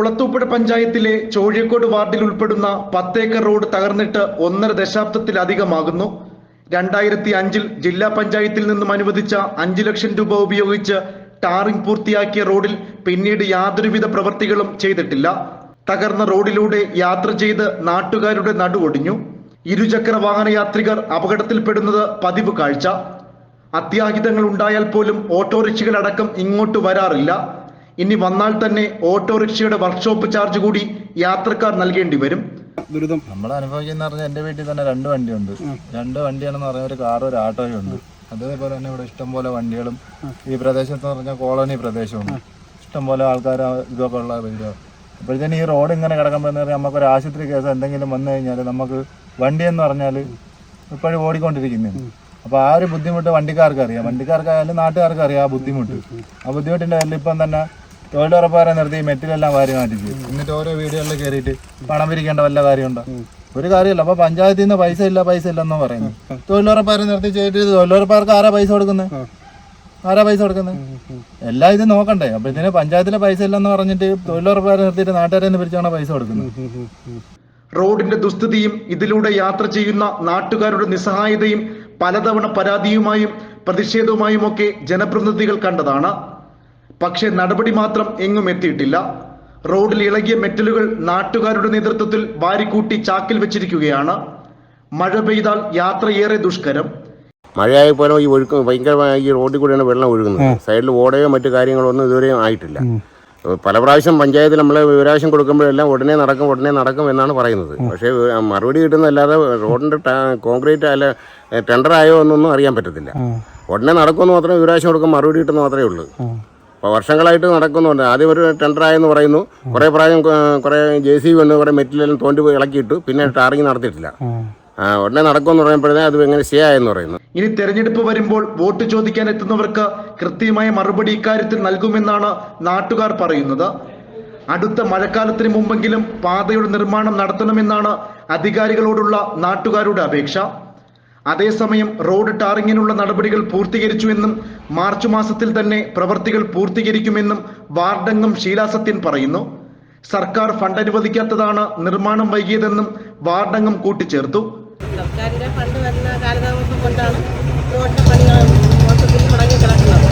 കുളത്തൂപ്പുഴ പഞ്ചായത്തിലെ ചോഴിക്കോട് വാർഡിൽ ഉൾപ്പെടുന്ന പത്തേക്കർ റോഡ് തകർന്നിട്ട് ഒന്നര ദശാബ്ദത്തിലധികമാകുന്നു. രണ്ടായിരത്തി അഞ്ചിൽ ജില്ലാ പഞ്ചായത്തിൽ നിന്നും അനുവദിച്ച അഞ്ചു ലക്ഷം രൂപ ഉപയോഗിച്ച് ടാറിംഗ് പൂർത്തിയാക്കിയ റോഡിൽ പിന്നീട് യാതൊരുവിധ പ്രവൃത്തികളും ചെയ്തിട്ടില്ല. തകർന്ന റോഡിലൂടെ യാത്ര ചെയ്ത് നാട്ടുകാരുടെ നടുവൊടിഞ്ഞു. ഇരുചക്ര വാഹന യാത്രികർ അപകടത്തിൽപ്പെടുന്നത് പതിവ് കാഴ്ച. അത്യാഹിതങ്ങൾ ഉണ്ടായാൽ പോലും ഓട്ടോറിക്ഷകളടക്കം ഇങ്ങോട്ട് വരാറില്ല. ഇനി വന്നാൽ തന്നെ ഓട്ടോറിക്ഷയുടെ വർക്ക്ഷോപ്പ് ചാർജ് കൂടി യാത്രക്കാർ നൽകേണ്ടി വരും. ദുരിതം. നമ്മൾ അനുഭവിക്കുന്ന പറഞ്ഞാൽ എന്റെ വീട്ടിൽ തന്നെ രണ്ട് വണ്ടിയുണ്ട്. രണ്ട് വണ്ടിയാണെന്ന് പറഞ്ഞാൽ ഒരു കാറും ഒരു ആട്ടോയും ഉണ്ട്. അതേപോലെ തന്നെ ഇവിടെ ഇഷ്ടംപോലെ വണ്ടികളും ഈ പ്രദേശത്ത് പറഞ്ഞാൽ കോളനി പ്രദേശമാണ് ഇഷ്ടംപോലെ ആൾക്കാർ ഇതൊക്കെ ഉള്ള വീടുകൾ അപ്പോഴത്തേന് ഈ റോഡ് ഇങ്ങനെ കിടക്കുമ്പോൾ എന്ന് പറഞ്ഞാൽ നമുക്കൊരു ആശുപത്രി കേസ് എന്തെങ്കിലും വന്നു കഴിഞ്ഞാൽ നമുക്ക് വണ്ടി എന്ന് പറഞ്ഞാൽ ഇപ്പോഴും ഓടിക്കൊണ്ടിരിക്കുന്നതാണ് അപ്പോൾ ആ ഒരു ബുദ്ധിമുട്ട് വണ്ടിക്കാർക്ക് അറിയാം വണ്ടിക്കാർക്കായാലും നാട്ടുകാർക്ക് അറിയാം ആ ബുദ്ധിമുട്ട്. ആ ബുദ്ധിമുട്ടിന്റെ പേരിൽ ഇപ്പം തന്നെ തൊഴിലുറപ്പുകാരെ നിർത്തി മെറ്റിലെല്ലാം വാരി മാറ്റിച്ച്. എന്നിട്ട് ഓരോ വീടുകളിൽ കയറിയിട്ട് പണം പിരിക്കേണ്ട വല്ല കാര്യമുണ്ടോ? ഒരു കാര്യമില്ല. അപ്പൊ പഞ്ചായത്തിൽ നിന്ന് പൈസ ഇല്ല പൈസ ഇല്ലെന്ന് പറയുന്നു. തൊഴിലുറപ്പുകാരെ നിർത്തി ചെയ്തിട്ട് തൊഴിലുറപ്പുകാർക്ക് ആരാ പൈസ കൊടുക്കുന്നത് ആരാ പൈസ കൊടുക്കുന്നത് എല്ലാം ഇത് നോക്കണ്ടേ. അപ്പൊ ഇതിന് പഞ്ചായത്തിലെ പൈസ ഇല്ലെന്ന് പറഞ്ഞിട്ട് തൊഴിലുറപ്പുകാരെ നിർത്തിയിട്ട് നാട്ടുകാരെ നിന്ന് പിരിച്ചാണോ പൈസ കൊടുക്കുന്നത് റോഡിന്റെ ദുസ്ഥിതിയും ഇതിലൂടെ യാത്ര ചെയ്യുന്ന നാട്ടുകാരുടെ നിസ്സഹായതയും പലതവണ പരാതിയുമായും പ്രതിഷേധവുമായുമൊക്കെ ജനപ്രതിനിധികൾ കണ്ടതാണ്. പക്ഷേ നടപടി മാത്രം എങ്ങും എത്തിയിട്ടില്ല. റോഡിൽ ഇളകിയ മെറ്റലുകൾ നാട്ടുകാരുടെ നേതൃത്വത്തിൽ വാരിക്കൂട്ടി ചാക്കിൽ വെച്ചിരിക്കുകയാണ്. മഴ പെയ്താൽ യാത്രയേറെ ദുഷ്കരം. മഴയായി പോലും ഈ ഒഴുക്ക് ഭയങ്കരമായ ഈ റോഡിൽ കൂടെയാണ് വെള്ളം ഒഴുകുന്നത്. സൈഡിൽ ഓടയോ മറ്റു കാര്യങ്ങളോ ഒന്നും ഇതുവരെയും ആയിട്ടില്ല പല പ്രാവശ്യം പഞ്ചായത്തിൽ നമ്മൾ വിവരാവശ്യം കൊടുക്കുമ്പോഴെല്ലാം ഉടനെ നടക്കും ഉടനെ നടക്കും എന്നാണ് പറയുന്നത്. പക്ഷേ മറുപടി കിട്ടുന്നതല്ലാതെ റോഡിന്റെ കോൺക്രീറ്റ് അല്ല ടെൻഡർ ആയോ എന്നൊന്നും അറിയാൻ പറ്റത്തില്ല. ഉടനെ നടക്കുമെന്ന് മാത്രമേ വിവരാവശ്യം കൊടുക്കും മറുപടി കിട്ടുന്ന മാത്രമേ ഉള്ളൂ. വർഷങ്ങളായിട്ട് നടക്കുന്നുണ്ട്. ആദ്യം ഒരു ടെൻഡറായെന്ന് പറയുന്നു. കുറേ പ്രായം കുറേ ജെ സി വന്ന് കുറേ മെറ്റീരിയലും തോണ്ടി പോയി ഇളക്കിയിട്ടു. പിന്നെ ടാറിങ് നടത്തിയിട്ടില്ല. ഉടനെ നടക്കുമെന്ന് പറയുമ്പോഴേ അത് എങ്ങനെ സ്റ്റേ ആയെന്ന് പറയുന്നു. ഇനി തെരഞ്ഞെടുപ്പ് വരുമ്പോൾ വോട്ട് ചോദിക്കാൻ എത്തുന്നവർക്ക് കൃത്യമായ മറുപടി ഇക്കാര്യത്തിൽ നൽകുമെന്നാണ് നാട്ടുകാർ പറയുന്നത്. അടുത്ത മഴക്കാലത്തിന് മുമ്പെങ്കിലും പാതയുടെ നിർമ്മാണം നടത്തണമെന്നാണ് അധികാരികളോടുള്ള നാട്ടുകാരുടെ അപേക്ഷ. അതേസമയം റോഡ് ടാറിങ്ങിനുള്ള നടപടികൾ പൂർത്തീകരിച്ചുവെന്നും മാർച്ച് മാസത്തിൽ തന്നെ പ്രവർത്തികൾ പൂർത്തീകരിക്കുമെന്നും വാർഡംഗം ശീലാസത്യൻ പറയുന്നു. സർക്കാർ ഫണ്ട് അനുവദിക്കാത്തതാണ് നിർമ്മാണം വൈകിയതെന്നും വാർഡംഗം കൂട്ടിച്ചേർത്തു. സർക്കാരിന്റെ ഫണ്ട് വരുന്ന കാലതാമസം കൊണ്ടാണ് റോഡിന്റെ പണികൾ മൊത്തത്തിൽ മുടങ്ങി കിടക്കുന്നത്.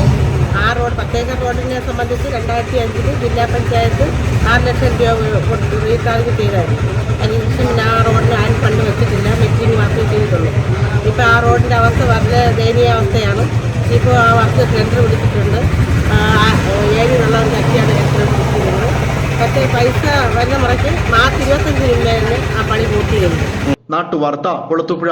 ആ റോഡ് പ്രത്യേക റോഡിനെ സംബന്ധിച്ച് രണ്ടായിരത്തി അഞ്ചിൽ ജില്ലാ പഞ്ചായത്ത് ആറ് ലക്ഷം രൂപ റീചാർജ് ചെയ്തായിരുന്നു. അതിനുശേഷം ആ റോഡിന് ഇപ്പോൾ ആ വർക്ക് ടെൻഡർ പിടിച്ചിട്ടുണ്ട് ആ, ഏഴ് വെള്ളത്തിനൊക്കെയാണ് ടെൻഡർ പിടിച്ചിരിക്കുന്നത് പക്ഷേ പൈസ വരുന്ന മുറയ്ക്ക് മാർച്ച് ഇരുപത്തഞ്ചിന് മുന്നേ ആ പണി പൂർത്തീകരിക്കും നാട്ടുവാർത്ത കൊളുത്തുപുഴ